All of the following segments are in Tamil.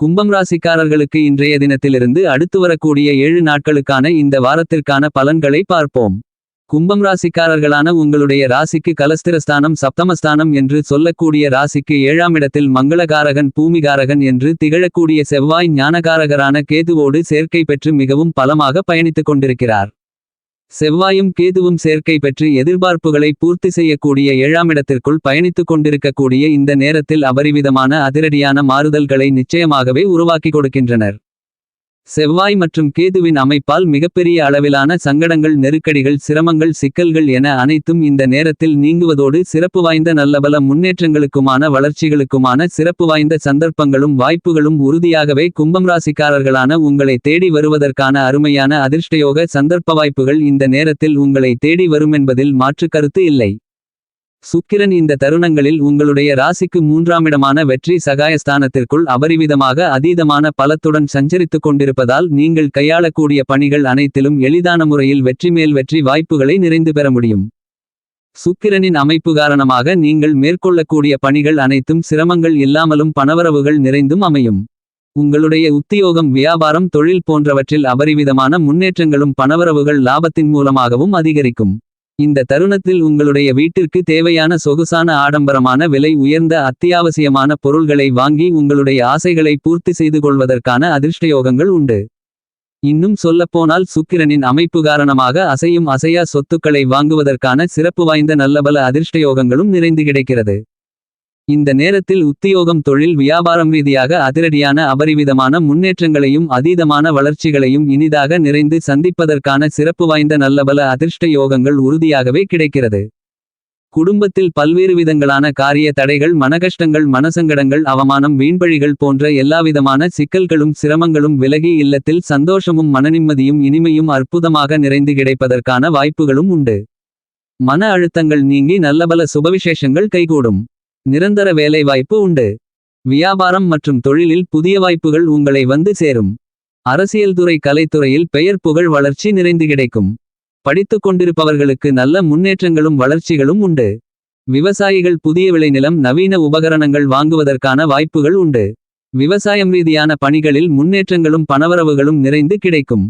கும்பம் ராசிக்காரர்களுக்கு இன்றைய தினத்திலிருந்து அடுத்து வரக்கூடிய ஏழு நாட்களுக்கான இந்த வாரத்திற்கான பலன்களை பார்ப்போம். கும்பம் ராசிக்காரர்களான உங்களுடைய ராசிக்கு கலஸ்திரஸ்தானம் சப்தமஸ்தானம் என்று சொல்லக்கூடிய ராசிக்கு ஏழாம் இடத்தில் மங்களகாரகன் பூமிகாரகன் என்று திகழக்கூடிய செவ்வாய் ஞானகாரகரான கேதுவோடு சேர்க்கை பெற்று மிகவும் பலமாக பயணித்துக் கொண்டிருக்கிறார். செவ்வாயும் கேதுவும் சேர்க்கை பெற்று எதிர்பார்ப்புகளை பூர்த்தி செய்யக்கூடிய ஏழாமிடத்திற்குள் பயணித்துக் கொண்டிருக்கக்கூடிய இந்த நேரத்தில் அபரிவிதமான அதிரடியான மாறுதல்களை நிச்சயமாகவே உருவாக்கிக் கொடுக்கின்றனர். செவ்வாய் மற்றும் கேதுவின் அமைப்பால் மிகப்பெரிய அளவிலான சங்கடங்கள் நெருக்கடிகள் சிரமங்கள் சிக்கல்கள் என அனைத்தும் இந்த நேரத்தில் நீங்குவதோடு சிறப்பு வாய்ந்த நல்லபல முன்னேற்றங்களுக்குமான வளர்ச்சிகளுக்குமான சிறப்பு வாய்ந்த சந்தர்ப்பங்களும் வாய்ப்புகளும் உறுதியாகவே கும்பம் ராசிக்காரர்களான உங்களை தேடி வருவதற்கான அருமையான அதிர்ஷ்டயோக சந்தர்ப்ப வாய்ப்புகள் இந்த நேரத்தில் உங்களை தேடி வருமென்பதில் மாற்று கருத்து இல்லை. சுக்கிரன் இந்த தருணங்களில் உங்களுடைய ராசிக்கு மூன்றாமிடமான வெற்றி சகாயஸ்தானத்திற்குள் அபரிவிதமாக அதீதமான பலத்துடன் சஞ்சரித்துக் கொண்டிருப்பதால் நீங்கள் கையாளக்கூடிய பணிகள் அனைத்திலும் எளிதான முறையில் வெற்றி மேல் வெற்றி வாய்ப்புகளை நிறைந்து பெற முடியும். சுக்கிரனின் அமைப்பு காரணமாக நீங்கள் மேற்கொள்ளக்கூடிய பணிகள் அனைத்தும் சிரமங்கள் இல்லாமலும் பணவரவுகள் நிறைந்தும் அமையும். உங்களுடைய உத்தியோகம் வியாபாரம் தொழில் போன்றவற்றில் அபரிவிதமான முன்னேற்றங்களும் பணவரவுகள் லாபத்தின் மூலமாகவும் அதிகரிக்கும். இந்த தருணத்தில் உங்களுடைய வீட்டிற்கு தேவையான சொகுசான ஆடம்பரமான விலை உயர்ந்த அத்தியாவசியமான பொருள்களை வாங்கி உங்களுடைய ஆசைகளை பூர்த்தி செய்து கொள்வதற்கான அதிர்ஷ்டயோகங்கள் உண்டு. இன்னும் சொல்லப்போனால் சுக்கிரனின் அமைப்பு காரணமாக அசையும் அசையா சொத்துக்களை வாங்குவதற்கான சிறப்பு வாய்ந்த நல்லபல அதிர்ஷ்டயோகங்களும் நிறைந்து கிடைக்கிறது. இந்த நேரத்தில் உத்தியோகம் தொழில் வியாபாரம் ரீதியாக அதிரடியான அபரிவிதமான முன்னேற்றங்களையும் அதீதமான வளர்ச்சிகளையும் இனிதாக நிறைந்து சந்திப்பதற்கான சிறப்பு வாய்ந்த நல்லபல அதிர்ஷ்ட யோகங்கள் உறுதியாகவே கிடைக்கிறது. குடும்பத்தில் பல்வேறு விதங்களான காரிய தடைகள் மனகஷ்டங்கள் மனசங்கடங்கள் அவமானம் வீண்பழிகள் போன்ற எல்லாவிதமான சிக்கல்களும் சிரமங்களும் விலகி இல்லத்தில் சந்தோஷமும் மனநிம்மதியும் இனிமையும் அற்புதமாக நிறைந்து கிடைப்பதற்கான வாய்ப்புகளும் உண்டு. மன அழுத்தங்கள் நீங்கி நல்லபல சுபவிசேஷங்கள் கைகூடும். நிரந்தர வேலைவாய்ப்பு உண்டு. வியாபாரம் மற்றும் தொழிலில் புதிய வாய்ப்புகள் உங்களை வந்து சேரும். அரசியல்துறை கலைத்துறையில் பெயர் புகழ் வளர்ச்சி நிறைந்து கிடைக்கும். படித்துக் கொண்டிருப்பவர்களுக்கு நல்ல முன்னேற்றங்களும் வளர்ச்சிகளும் உண்டு. விவசாயிகள் புதிய விளைநிலம் நவீன உபகரணங்கள் வாங்குவதற்கான வாய்ப்புகள் உண்டு. விவசாயம் ரீதியான பணிகளில் முன்னேற்றங்களும் பணவரவுகளும் நிறைந்து கிடைக்கும்.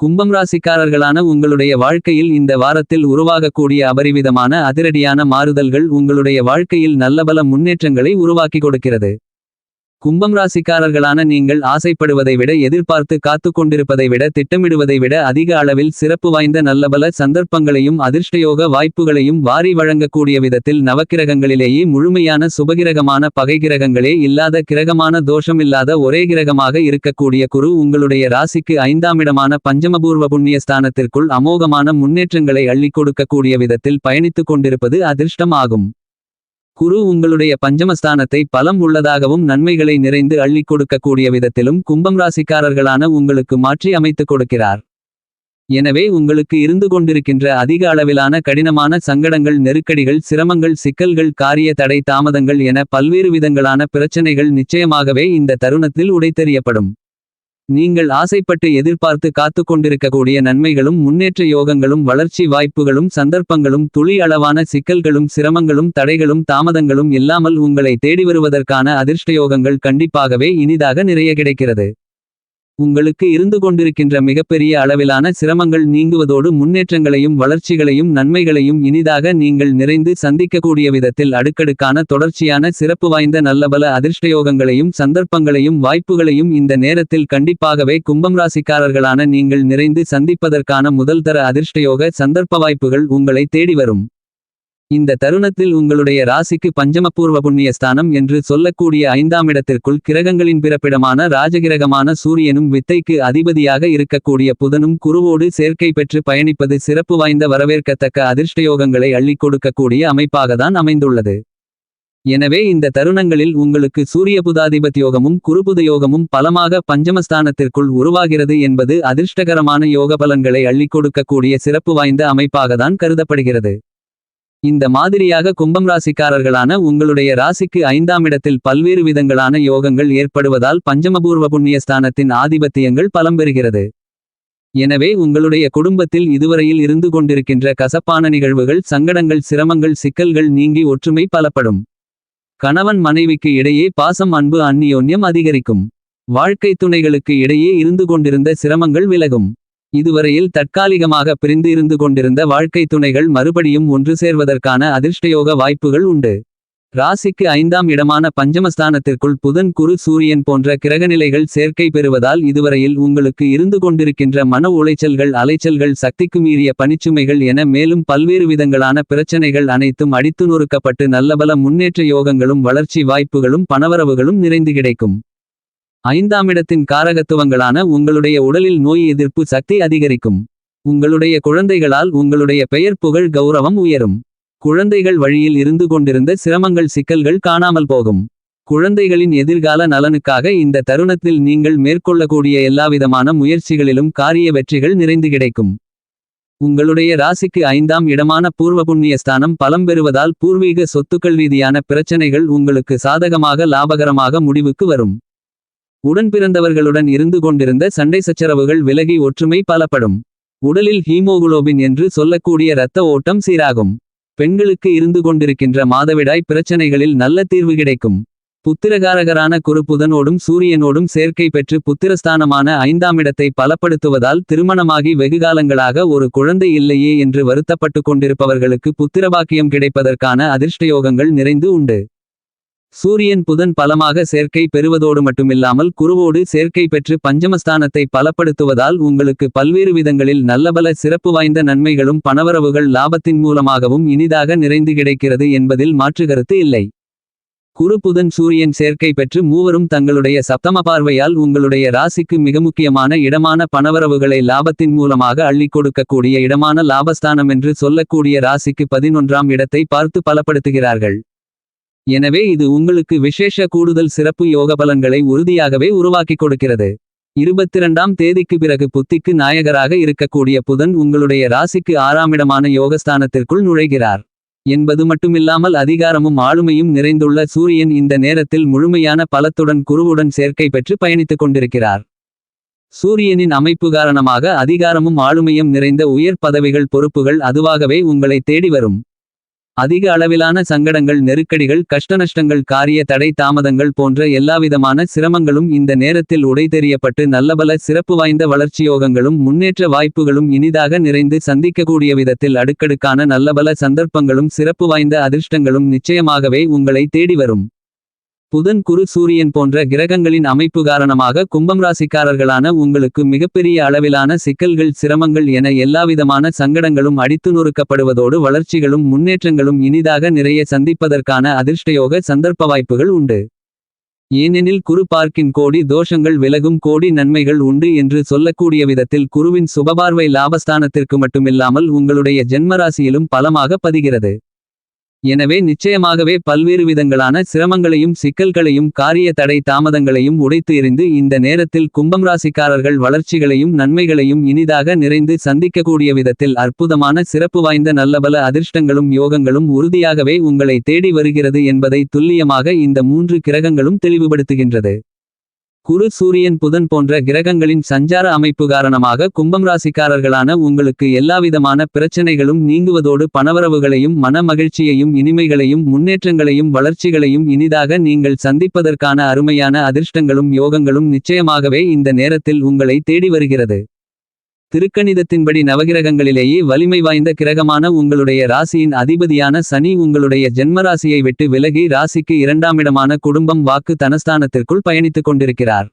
கும்பம் ராசிக்காரர்களான உங்களுடைய வாழ்க்கையில் இந்த வாரத்தில் உருவாகக்கூடிய அபரிவிதமான அதிரடியான மாறுதல்கள் உங்களுடைய வாழ்க்கையில் நல்லபல முன்னேற்றங்களை உருவாக்கி கொடுக்கிறது. கும்பம் ராசிக்காரர்களான நீங்கள் ஆசைப்படுவதை விட எதிர்பார்த்து காத்துக் கொண்டிருப்பதை விட திட்டமிடுவதை விட அதிக அளவில் சிறப்பு வாய்ந்த நல்லபல சந்தர்ப்பங்களையும் அதிர்ஷ்டயோக வாய்ப்புகளையும் வாரி வழங்கக்கூடிய விதத்தில் நவக்கிரகங்களிலேயே முழுமையான சுபகிரகமான பகைகிரகங்களே இல்லாத கிரகமான தோஷமில்லாத ஒரே கிரகமாக இருக்கக்கூடிய குரு உங்களுடைய ராசிக்கு ஐந்தாமிடமான பஞ்சமபூர்வ புண்ணிய ஸ்தானத்திற்குள் அமோகமான முன்னேற்றங்களை அள்ளிக் கொடுக்கக்கூடிய விதத்தில் பயணித்துக் கொண்டிருப்பது அதிர்ஷ்டம் ஆகும். குரு உங்களுடைய பஞ்சமஸ்தானத்தை பலம் உள்ளதாகவும் நன்மைகளை நிறைந்து அள்ளிக் கொடுக்கக்கூடிய விதத்திலும் கும்பம் ராசிக்காரர்களான உங்களுக்கு மாற்றி அமைத்துக் கொடுக்கிறார். எனவே உங்களுக்கு இருந்து கொண்டிருக்கின்ற அதிக அளவிலான கடினமான சங்கடங்கள் நெருக்கடிகள் சிரமங்கள் சிக்கல்கள் காரிய தடை தாமதங்கள் என பல்வேறு விதங்களான பிரச்சனைகள் நிச்சயமாகவே இந்த தருணத்தில் உடைத்தெறியப்படும். நீங்கள் ஆசைப்பட்டு எதிர்பார்த்து காத்துக் கொண்டிருக்கக்கூடிய நன்மைகளும் முன்னேற்ற யோகங்களும் வளர்ச்சி வாய்ப்புகளும் சந்தர்ப்பங்களும் துளி அளவான சிக்கல்களும் சிரமங்களும் தடைகளும் தாமதங்களும் இல்லாமல் உங்களை தேடி வருவதற்கான அதிர்ஷ்டயோகங்கள் கண்டிப்பாகவே இனிதாக நிறைய கிடைக்கிறது. உங்களுக்கு இருந்து கொண்டிருக்கின்ற மிகப்பெரிய அளவிலான சிரமங்கள் நீங்குவதோடு முன்னேற்றங்களையும் வளர்ச்சிகளையும் நன்மைகளையும் இனிதாக நீங்கள் நிறைந்து சந்திக்கக்கூடிய விதத்தில் அடுக்கடுக்கான தொடர்ச்சியான சிறப்பு வாய்ந்த நல்லபல அதிர்ஷ்டயோகங்களையும் சந்தர்ப்பங்களையும் வாய்ப்புகளையும் இந்த நேரத்தில் கண்டிப்பாகவே கும்பம் ராசிக்காரர்களான நீங்கள் நிறைந்து சந்திப்பதற்கான முதல்தர அதிர்ஷ்டயோக சந்தர்ப்ப வாய்ப்புகள் உங்களை தேடி வரும். இந்த தருணத்தில் உங்களுடைய ராசிக்கு பஞ்சமபூர்வ புண்ணிய ஸ்தானம் என்று சொல்லக்கூடிய ஐந்தாம் இடத்திற்குள் கிரகங்களின் பிறப்பிடமான ராஜகிரகமான சூரியனும் வித்தைக்கு அதிபதியாக இருக்கக்கூடிய புதனும் குருவோடு சேர்க்கை பெற்று பயணிப்பது சிறப்பு வாய்ந்த வரவேற்கத்தக்க அதிர்ஷ்டயோகங்களை அள்ளிக் கொடுக்கக்கூடிய அமைப்பாகத்தான் அமைந்துள்ளது. எனவே இந்த தருணங்களில் உங்களுக்கு சூரிய புதாதிபத்யோகமும் குருபுதயோகமும் பலமாக பஞ்சமஸ்தானத்திற்குள் உருவாகிறது என்பது அதிர்ஷ்டகரமான யோக பலன்களை அள்ளிக் கொடுக்கக்கூடிய சிறப்பு வாய்ந்த அமைப்பாகத்தான் கருதப்படுகிறது. இந்த மாதிரியாக கும்பம் ராசிக்காரர்களான உங்களுடைய ராசிக்கு ஐந்தாம் இடத்தில் பல்வேறு விதங்களான யோகங்கள் ஏற்படுவதால் பஞ்சமபூர்வ புண்ணியஸ்தானத்தின் ஆதிபத்தியங்கள் பலம் பெறுகிறது. எனவே உங்களுடைய குடும்பத்தில் இதுவரையில் இருந்து கொண்டிருக்கின்ற கசப்பான நிகழ்வுகள் சங்கடங்கள் சிரமங்கள் சிக்கல்கள் நீங்கி ஒற்றுமை பலப்படும். கணவன் மனைவிக்கு இடையே பாசம் அன்பு அந்நியோன்யம் அதிகரிக்கும். வாழ்க்கை துணைகளுக்கு இடையே இருந்து கொண்டிருந்த சிரமங்கள் விலகும் இதுவரையில் தற்காலிகமாக பிரிந்து இருந்து கொண்டிருந்த வாழ்க்கை துணைகள் மறுபடியும் ஒன்று சேர்வதற்கான அதிர்ஷ்டயோக வாய்ப்புகள் உண்டு. ராசிக்கு ஐந்தாம் இடமான பஞ்சமஸ்தானத்திற்குள் புதன் குரு சூரியன் போன்ற கிரகநிலைகள் சேர்க்கை பெறுவதால் இதுவரையில் உங்களுக்கு இருந்து கொண்டிருக்கின்ற மன உளைச்சல்கள் அலைச்சல்கள் சக்திக்கு மீறிய பணிச்சுமைகள் என மேலும் பல்வேறு விதங்களான பிரச்சனைகள் அனைத்தும் அடித்து நொறுக்கப்பட்டு நல்லபல முன்னேற்ற யோகங்களும் வளர்ச்சி வாய்ப்புகளும் பணவரவுகளும் நிறைந்து கிடைக்கும். ஐந்தாம் இடத்தின் காரகத்துவங்களான உங்களுடைய உடலில் நோய் எதிர்ப்பு சக்தி அதிகரிக்கும். உங்களுடைய குழந்தைகளால் உங்களுடைய பெயர் புகழ் கௌரவம் உயரும். குழந்தைகள் வழியில் இருந்து கொண்டிருந்த சிரமங்கள் சிக்கல்கள் காணாமல் போகும். குழந்தைகளின் எதிர்கால நலனுக்காக இந்த தருணத்தில் நீங்கள் மேற்கொள்ளக்கூடிய எல்லாவிதமான முயற்சிகளிலும் காரிய வெற்றிகள் நிறைந்து கிடைக்கும். உங்களுடைய ராசிக்கு ஐந்தாம் இடமான பூர்வ புண்ணியஸ்தானம் பலம் பெறுவதால் பூர்வீக சொத்துக்கள் ரீதியான பிரச்சனைகள் உங்களுக்கு சாதகமாக லாபகரமாக முடிவுக்கு வரும். உடன் பிறந்தவர்களுடன் இருந்து கொண்டிருந்த சண்டை சச்சரவுகள் விலகி ஒற்றுமை பலப்படும். உடலில் ஹீமோகுளோபின் என்று சொல்லக்கூடிய இரத்த ஓட்டம் சீராகும். பெண்களுக்கு இருந்து கொண்டிருக்கின்ற மாதவிடாய் பிரச்சனைகளில் நல்ல தீர்வு கிடைக்கும். புத்திரகாரகரான குறுப்புதனோடும் சூரியனோடும் சேர்க்கை பெற்று புத்திரஸ்தானமான ஐந்தாம் இடத்தை பலப்படுத்துவதால் திருமணமாகி வெகுகாலங்களாக ஒரு குழந்தை இல்லையே என்று வருத்தப்பட்டு கொண்டிருப்பவர்களுக்கு புத்திரபாக்கியம் கிடைப்பதற்கான அதிர்ஷ்டயோகங்கள் நிறைந்து உண்டு. சூரியன் புதன் பலமாக சேர்க்கை பெறுவதோடு மட்டுமில்லாமல் குருவோடு சேர்க்கை பெற்று பஞ்சமஸ்தானத்தை பலப்படுத்துவதால் உங்களுக்கு பல்வேறு விதங்களில் நல்லபல சிறப்பு வாய்ந்த நன்மைகளும் பணவரவுகள் லாபத்தின் மூலமாகவும் இனிதாக நிறைந்து கிடைக்கிறது என்பதில் மாற்றுகருத்து இல்லை. குரு புதன் சூரியன் சேர்க்கை பெற்று மூவரும் தங்களுடைய சப்தம பார்வையால் உங்களுடைய ராசிக்கு மிக முக்கியமான இடமான பணவரவுகளை லாபத்தின் மூலமாக அள்ளிக் கொடுக்கக்கூடிய இடமான லாபஸ்தானம் என்று சொல்லக்கூடிய ராசிக்கு பதினொன்றாம் இடத்தை பார்த்து பலப்படுத்துகிறார்கள். எனவே இது உங்களுக்கு விசேஷ கூடுதல் சிறப்பு யோக பலன்களை உறுதியாகவே உருவாக்கிக் கொடுக்கிறது. இருபத்திரண்டாம் தேதிக்கு பிறகு புத்திக்கு நாயகராக இருக்கக்கூடிய புதன் உங்களுடைய ராசிக்கு ஆறாமிடமான யோகஸ்தானத்திற்குள் நுழைகிறார். என்பது மட்டுமில்லாமல் அதிகாரமும் ஆளுமையும் நிறைந்துள்ள சூரியன் இந்த நேரத்தில் முழுமையான பலத்துடன் குருவுடன் சேர்க்கை பெற்று பயணித்துக் கொண்டிருக்கிறார். சூரியனின் அமைப்பு காரணமாக அதிகாரமும் ஆளுமையும் நிறைந்த உயர் பதவிகள் பொறுப்புகள் அதுவாகவே உங்களை தேடி வரும். அதிக அளவிலான சங்கடங்கள் நெருக்கடிகள் கஷ்டநஷ்டங்கள் காரிய தடை தாமதங்கள் போன்ற எல்லாவிதமான சிரமங்களும் இந்த நேரத்தில் உடைதெறியப்பட்டு நல்லபல சிறப்பு வாய்ந்த வளர்ச்சியோகங்களும் முன்னேற்ற வாய்ப்புகளும் இனிதாக நிறைந்து சந்திக்கக்கூடிய விதத்தில் அடுக்கடுக்கான நல்லபல சந்தர்ப்பங்களும் சிறப்பு வாய்ந்த அதிர்ஷ்டங்களும் நிச்சயமாகவே உங்களை தேடி வரும். புதன் குரு சூரியன் போன்ற கிரகங்களின் அமைப்பு காரணமாக கும்பம் ராசிக்காரர்களான உங்களுக்கு மிகப்பெரிய அளவிலான சிக்கல்கள் சிரமங்கள் என எல்லாவிதமான சங்கடங்களும் அடித்து நொறுக்கப்படுவதோடு வளர்ச்சிகளும் முன்னேற்றங்களும் இனிதாக நிறைய சந்திப்பதற்கான அதிர்ஷ்டயோக சந்தர்ப்ப வாய்ப்புகள் உண்டு. ஏனெனில் குரு பார்க்கின் கோடி தோஷங்கள் விலகும் கோடி நன்மைகள் உண்டு என்று சொல்லக்கூடிய விதத்தில் குருவின் சுபபார்வை லாபஸ்தானத்திற்கு மட்டுமில்லாமல் உங்களுடைய ஜென்மராசியிலும் பலமாக பதிகிறது. எனவே நிச்சயமாகவே பல்வேறு விதங்களான சிரமங்களையும் சிக்கல்களையும் காரிய தடை தாமதங்களையும் உடைத்து எறிந்து இந்த நேரத்தில் கும்பம் ராசிக்காரர்கள் வளர்ச்சிகளையும் நன்மைகளையும் இனிதாக நிறைந்து சந்திக்கக்கூடிய விதத்தில் அற்புதமான சிறப்பு வாய்ந்த நல்லபல அதிர்ஷ்டங்களும் யோகங்களும் உறுதியாகவே உங்களை தேடி வருகிறது என்பதை துல்லியமாக இந்த மூன்று கிரகங்களும் தெளிவுபடுத்துகின்றது. குரு சூரியன் புதன் போன்ற கிரகங்களின் சஞ்சார அமைப்பு காரணமாக கும்பம் ராசிக்காரர்களான உங்களுக்கு எல்லாவிதமான பிரச்சனைகளும் நீங்குவதோடு பணவரவுகளையும் மன மகிழ்ச்சியையும் இனிமைகளையும் முன்னேற்றங்களையும் வளர்ச்சிகளையும் இனிதாக நீங்கள் சந்திப்பதற்கான அருமையான அதிர்ஷ்டங்களும் யோகங்களும் நிச்சயமாகவே இந்த நேரத்தில் உங்களை தேடி வருகிறது. திருக்கணிதத்தின்படி நவகிரகங்களிலேயே வலிமை வாய்ந்த கிரகமான உங்களுடைய ராசியின் அதிபதியான சனி உங்களுடைய ஜென்மராசியை விட்டு விலகி ராசிக்கு இரண்டாமிடமான குடும்பம் வாக்கு தனஸ்தானத்திற்குள் பயணித்துக் கொண்டிருக்கிறார்.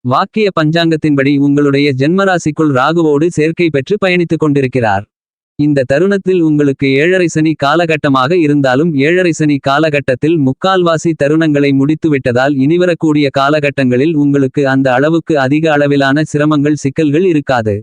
வாக்கிய பஞ்சாங்கத்தின்படி உங்களுடைய ஜென்மராசிக்குள் ராகுவோடு சேர்க்கை பெற்று பயணித்துக் கொண்டிருக்கிறார். இந்த தருணத்தில் உங்களுக்கு ஏழரை சனி காலகட்டமாக இருந்தாலும் ஏழரை சனி காலகட்டத்தில் முக்கால்வாசி தருணங்களை முடித்துவிட்டதால் இனிவரக்கூடிய காலகட்டங்களில் உங்களுக்கு அந்த அளவுக்கு அதிக அளவிலான சிரமங்கள் சிக்கல்கள் இருக்காது.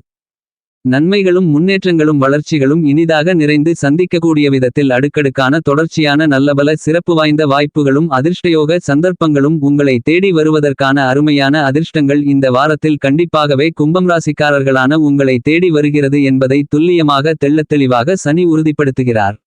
நன்மைகளும் முன்னேற்றங்களும் வளர்ச்சிகளும் இனிதாக நிறைந்து சந்திக்கக்கூடிய விதத்தில் அடுக்கடுக்கான தொடர்ச்சியான நல்லபல சிறப்பு வாய்ந்த வாய்ப்புகளும் அதிர்ஷ்டயோக சந்தர்ப்பங்களும் உங்களை தேடி வருவதற்கான அருமையான அதிர்ஷ்டங்கள் இந்த வாரத்தில் கண்டிப்பாகவே கும்பம் ராசிக்காரர்களான உங்களை தேடி வருகிறது என்பதை துல்லியமாக தெள்ளத் தெளிவாக சனி உறுதிப்படுத்துகிறார்.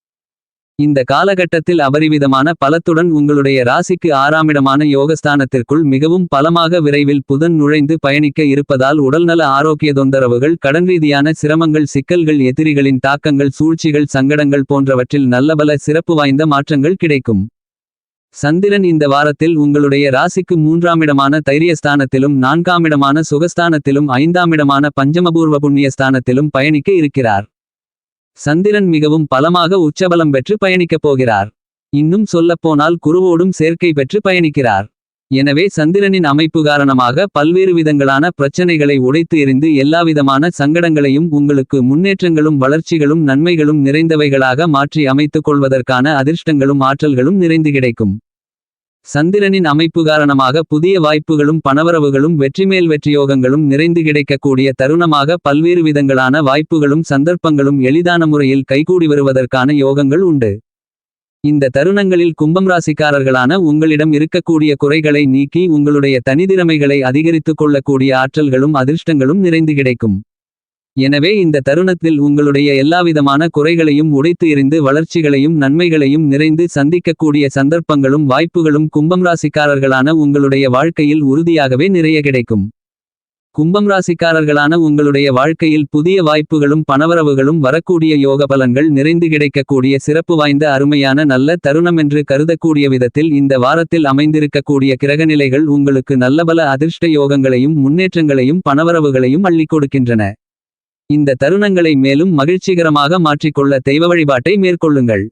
இந்த காலகட்டத்தில் அபரிவிதமான பலத்துடன் உங்களுடைய ராசிக்கு ஆறாமிடமான யோகஸ்தானத்திற்குள் மிகவும் பலமாக விரைவில் புதன் நுழைந்து பயணிக்க இருப்பதால் உடல்நல ஆரோக்கிய தொந்தரவுகள் கடன் ரீதியான சிரமங்கள் சிக்கல்கள் எதிரிகளின் தாக்கங்கள் சூழ்ச்சிகள் சங்கடங்கள் போன்றவற்றில் நல்லபல சிறப்பு வாய்ந்த மாற்றங்கள் கிடைக்கும். சந்திரன் இந்த வாரத்தில் உங்களுடைய ராசிக்கு மூன்றாமிடமான தைரியஸ்தானத்திலும் நான்காமிடமான சுகஸ்தானத்திலும் ஐந்தாமிடமான பஞ்சமபூர்வ புண்ணியஸ்தானத்திலும் பயணிக்க இருக்கிறார். சந்திரன் மிகவும் பலமாக உச்சபலம் பெற்று பயணிக்கப் போகிறார். இன்னும் சொல்லப்போனால் குருவோடும் சேர்க்கை பெற்று பயணிக்கிறார். எனவே சந்திரனின் அமைப்பு காரணமாக பல்வேறு விதங்களான பிரச்சனைகளை உடைத்து எறிந்து எல்லாவிதமான சங்கடங்களையும் உங்களுக்கு முன்னேற்றங்களும் வளர்ச்சிகளும் நன்மைகளும் நிறைந்தவைகளாக மாற்றி அமைத்துக் கொள்வதற்கான அதிர்ஷ்டங்களும் ஆற்றல்களும் நிறைந்து கிடைக்கும். சந்திரனின் அமைப்பு காரணமாக புதிய வாய்ப்புகளும் பணவரவுகளும் வெற்றிமேல் வெற்றியோகங்களும் நிறைந்து கிடைக்கக்கூடிய தருணமாக பல்வேறு விதங்களான வாய்ப்புகளும் சந்தர்ப்பங்களும் எளிதான முறையில் கைகூடி வருவதற்கான யோகங்கள் உண்டு. இந்த தருணங்களில் கும்பம் ராசிக்காரர்களான உங்களிடம் இருக்கக்கூடிய குறைகளை நீக்கி உங்களுடைய தனித்திறமைகளை அதிகரித்துக் கொள்ளக்கூடிய ஆற்றல்களும் அதிர்ஷ்டங்களும் நிறைந்து கிடைக்கும். எனவே இந்த தருணத்தில் உங்களுடைய எல்லாவிதமான குறைகளையும் உடைத்து எறிந்து வளர்ச்சிகளையும் நன்மைகளையும் நிறைந்து சந்திக்கக்கூடிய சந்தர்ப்பங்களும் வாய்ப்புகளும் கும்பம் ராசிக்காரர்களான உங்களுடைய வாழ்க்கையில் உறுதியாகவே நிறைய கிடைக்கும். கும்பம் ராசிக்காரர்களான உங்களுடைய வாழ்க்கையில் புதிய வாய்ப்புகளும் பணவரவுகளும் வரக்கூடிய யோக பலன்கள் நிறைந்து கிடைக்கக்கூடிய சிறப்பு வாய்ந்த அருமையான நல்ல தருணம் என்று கருதக்கூடிய விதத்தில் இந்த வாரத்தில் அமைந்திருக்கக்கூடிய கிரகநிலைகள் உங்களுக்கு நல்லபல அதிர்ஷ்ட யோகங்களையும் முன்னேற்றங்களையும் பணவரவுகளையும் அள்ளிக் கொடுக்கின்றன. இந்த தருணங்களை மேலும் மகிழ்ச்சிகரமாக மாற்றிக்கொள்ள தெய்வ வழிபாட்டை மேற்கொள்ளுங்கள்.